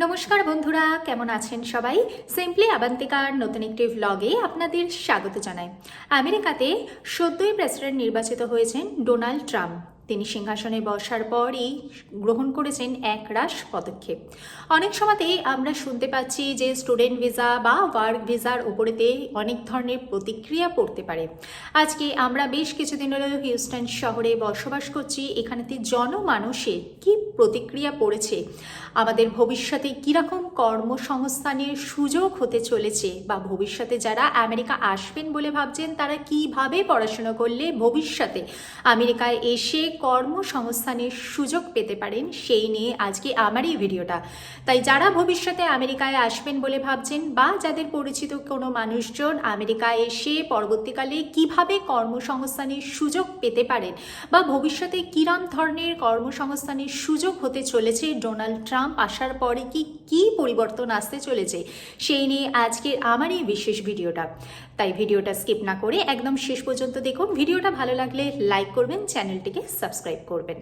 নমস্কার বন্ধুরা, কেমন আছেন সবাই? সিম্পলি আবান্তিকার নতুন একটি ভ্লগে আপনাদের স্বাগত জানাই। আমেরিকাতে সদ্যই প্রেসিডেন্ট নির্বাচিত হয়েছেন ডোনাল্ড ট্রাম্প তিনি সিংহাসনে বসার পরই গ্রহণ করেছেন এক রাশ পদক্ষেপ। অনেক সময়তেই আমরা শুনতে পাচ্ছি যে স্টুডেন্ট ভিসা বা ওয়ার্ক ভিসার ওপরেতে অনেক ধরনের প্রতিক্রিয়া পড়তে পারে। আজকে আমরা বেশ কিছুদিন হলো হিউস্টন শহরে বসবাস করছি। এখানেতে জনমানুষের কি প্রতিক্রিয়া পড়েছে? আমাদের ভবিষ্যতে কীরকম কর্মসংস্থানের সুযোগ হতে চলেছে? বা ভবিষ্যতে যারা আমেরিকা আসবেন বলে ভাবছেন, তারা কীভাবে পড়াশোনা করলে ভবিষ্যতে আমেরিকায় এসে কর্মসংস্থানের সুযোগ পেতে পারেন, সেই নিয়ে আজকে আমার এই ভিডিওটা। তাই যারা ভবিষ্যতে আমেরিকায় আসবেন বলে ভাবছেন বা যাদের পরিচিত কোনো মানুষজন আমেরিকায় এসে পরবর্তীকালে কীভাবে কর্মসংস্থানের সুযোগ পেতে পারেন বা ভবিষ্যতে কিরম ধরনের কর্মসংস্থানের সুযোগ হতে চলেছে, ডোনাল্ড ট্রাম্প আসার পরে কি কি পরিবর্তন আসতে চলেছে, সেই নিয়ে আজকের আমার এই বিশেষ ভিডিওটা। তাই ভিডিওটা স্কিপ না করে একদম শেষ পর্যন্ত দেখুন। ভিডিওটা ভালো লাগলে লাইক করবেন, চ্যানেলটিকে সাবস্ক্রাইব করবেন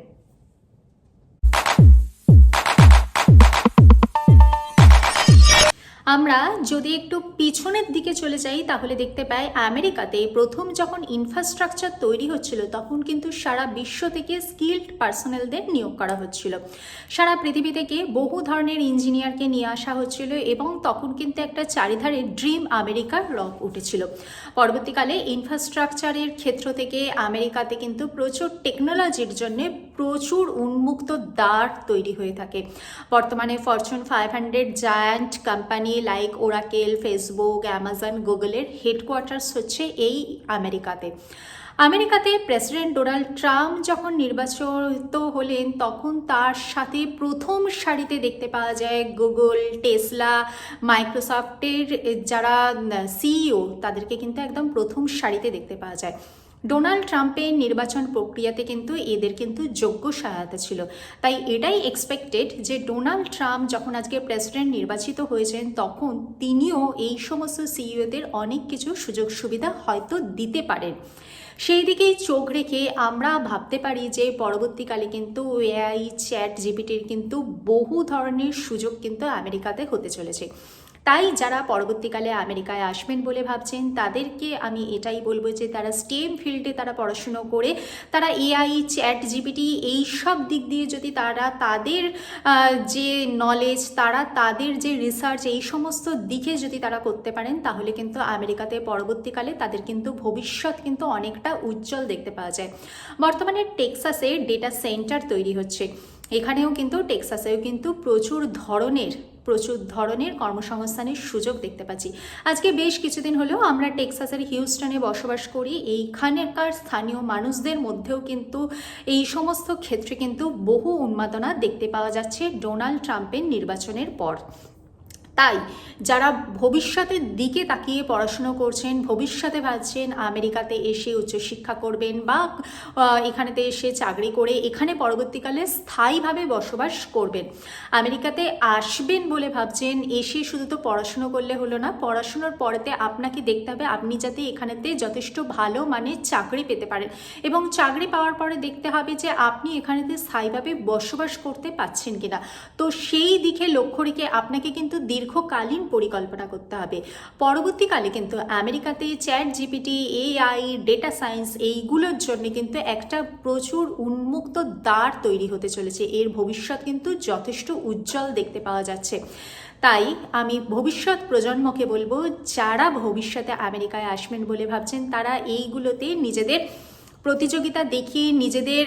আমরা যদি একটু পিছনের দিকে চলে যাই, তাহলে দেখতে পাই আমেরিকাতে প্রথম যখন ইনফ্রাস্ট্রাকচার তৈরি হচ্ছিল, তখন কিন্তু সারা বিশ্ব থেকে স্কিল্ড পার্সোনালদের নিয়োগ করা হচ্ছিল। সারা পৃথিবী থেকে বহু ধরনের ইঞ্জিনিয়ারকে নিয়ে আসা হচ্ছিল এবং তখন কিন্তু একটা চারিধারে ড্রিম আমেরিকার রক উঠেছিল। পরবর্তীকালে ইনফ্রাস্ট্রাকচারের ক্ষেত্র থেকে আমেরিকাতে কিন্তু প্রচুর টেকনোলজির জন্য প্রচুর উন্মুক্ত দ্বার তৈরি হয়ে থাকে। বর্তমানে Fortune five hundred giant company like Oracle Facebook Amazon গুগলের হেডকোয়ার্টার্স হচ্ছে এই আমেরিকাতে। আমেরিকাতে প্রেসিডেন্ট ডোনাল্ড ট্রাম্প যখন নির্বাচিত হলেন, তখন তার সাথে প্রথম সারিতে দেখতে পাওয়া যায় গুগল টেসলা মাইক্রোসফটের যারা সিইও তাদেরকে কিন্তু একদম প্রথম সারিতে দেখতে পাওয়া যায়। ডোনাল্ড ট্রাম্পের নির্বাচন প্রক্রিয়াতে কিন্তু এদের কিন্তু যোগ্য সহায়তা ছিল। তাই এটাই এক্সপেক্টেড যে ডোনাল্ড ট্রাম্প যখন আজকে প্রেসিডেন্ট নির্বাচিত হয়েছেন, তখন তিনিও এই সমস্ত সিইওদের অনেক কিছু সুযোগ সুবিধা হয়তো দিতে পারেন। সেই দিকেই চোখ রেখে আমরা ভাবতে পারি যে পরবর্তীকালে কিন্তু এআই চ্যাট জিপিটির কিন্তু বহু ধরনের সুযোগ কিন্তু আমেরিকাতে হতে চলেছে। তাই যারা পরবর্তীকালে আমেরিকায় আসবেন বলে ভাবছেন, তাদেরকে আমি এটাই বলব যে তারা স্টেম ফিল্ডে তারা পড়াশুনো করে, তারা এআই চ্যাট জিপিটি এই সব দিক দিয়ে যদি তারা তাদের যে নলেজ তারা তাদের যে রিসার্চ এই সমস্ত দিকে যদি তারা করতে পারেন, তাহলে কিন্তু আমেরিকাতে পরবর্তীকালে তাদের কিন্তু ভবিষ্যৎ কিন্তু অনেকটা উজ্জ্বল দেখতে পাওয়া যায়। বর্তমানে টেক্সাসে ডেটা সেন্টার তৈরি হচ্ছে। এখানেও কিন্তু টেক্সাসেও কিন্তু প্রচুর ধরনের প্রচুর ধরনের কর্মসংস্থানের সুযোগ দেখতে পাচ্ছি। আজকে বেশ কিছুদিন হলেও আমরা টেক্সাসের হিউস্টনে বসবাস করি। এইখানেকার স্থানীয় মানুষদের মধ্যেও কিন্তু এই সমস্ত ক্ষেত্রে কিন্তু বহু উন্মাদনা দেখতে পাওয়া যাচ্ছে ডোনাল্ড ট্রাম্পের নির্বাচনের পর। তাই যারা ভবিষ্যতের দিকে তাকিয়ে পড়াশুনো করছেন, ভবিষ্যতে ভাবছেন আমেরিকাতে এসে উচ্চশিক্ষা করবেন বা এখানেতে এসে চাকরি করে এখানে পরবর্তীকালে স্থায়ীভাবে বসবাস করবেন। আমেরিকাতে আসবেন বলে ভাবছেন, এসে শুধু তো পড়াশুনো করলে হলো না, পড়াশুনোর পরেতে আপনাকে দেখতে হবে আপনি যাতে এখানেতে যথেষ্ট ভালো মানের চাকরি পেতে পারেন। এবং চাকরি পাওয়ার পরে দেখতে হবে যে আপনি এখানেতে স্থায়ীভাবে বসবাস করতে পাচ্ছেন কিনা। তো সেই দিকে লক্ষ্য রেখে আপনাকে কিন্তু দীর্ঘকালীন পরিকল্পনা করতে হবে। পরবর্তীকালে কিন্তু আমেরিকাতে chat GPT AI, data science এইগুলোর জন্য কিন্তু একটা প্রচুর উন্মুক্ত দ্বার তৈরি হতে চলেছে। এর ভবিষ্যৎ কিন্তু যথেষ্ট উজ্জ্বল দেখতে পাওয়া যাচ্ছে। তাই আমি ভবিষ্যৎ প্রজন্মকে বলব, যারা ভবিষ্যতে আমেরিকায় আসবেন বলে ভাবছেন, তারা এইগুলোতে নিজেদের প্রতিযোগিতা দেখিয়ে নিজেদের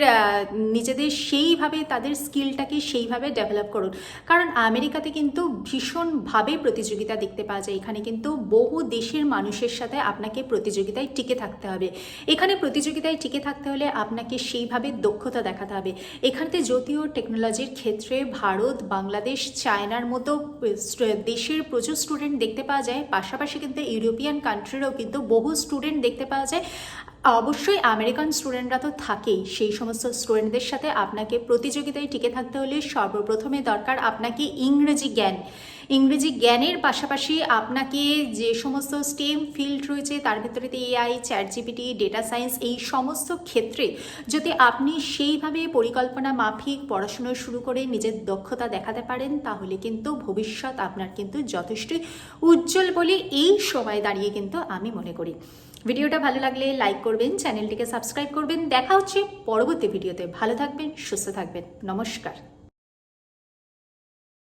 নিজেদের সেইভাবে তাদের স্কিলটাকে সেইভাবে ডেভেলপ করুন। কারণ আমেরিকাতে কিন্তু ভীষণভাবে প্রতিযোগিতা দেখতে পাওয়া যায়। এখানে কিন্তু বহু দেশের মানুষের সাথে আপনাকে প্রতিযোগিতায় টিকে থাকতে হবে। এখানে প্রতিযোগিতায় টিকে থাকতে হলে আপনাকে সেইভাবে দক্ষতা দেখাতে হবে। এখানেতে যদিও টেকনোলজির ক্ষেত্রে ভারত, বাংলাদেশ, চায়নার মতো দেশের প্রচুর স্টুডেন্ট দেখতে পাওয়া যায়। পাশাপাশি কিন্তু ইউরোপিয়ান কান্ট্রিরও কিন্তু বহু স্টুডেন্ট দেখতে পাওয়া যায়। অবশ্যই আমেরিকান স্টুডেন্টরা তো থাকেই। সেই সমস্ত স্টুডেন্টদের সাথে আপনাকে প্রতিযোগিতায় টিকে থাকতে হলে সর্বপ্রথমে দরকার আপনাকে ইংরেজি জ্ঞান। ইংরেজি জ্ঞানের পাশাপাশি আপনাকে যে সমস্ত স্টেম ফিল্ড রয়েছে, তার ভিতরে AI chat GPT data science এই সমস্ত ক্ষেত্রে যদি আপনি সেইভাবে পরিকল্পনা মাফিক পড়াশুনো শুরু করে নিজের দক্ষতা দেখাতে পারেন, তাহলে কিন্তু ভবিষ্যৎ আপনার কিন্তু যথেষ্টই উজ্জ্বল বলে এই সময় দাঁড়িয়ে কিন্তু আমি মনে করি। ভিডিওটা ভালো লাগলে লাইক করবেন চ্যানেলটিকে সাবস্ক্রাইব করবেন। দেখা হচ্ছে পরবর্তী ভিডিওতে। ভালো থাকবেন, সুস্থ থাকবেন। নমস্কার।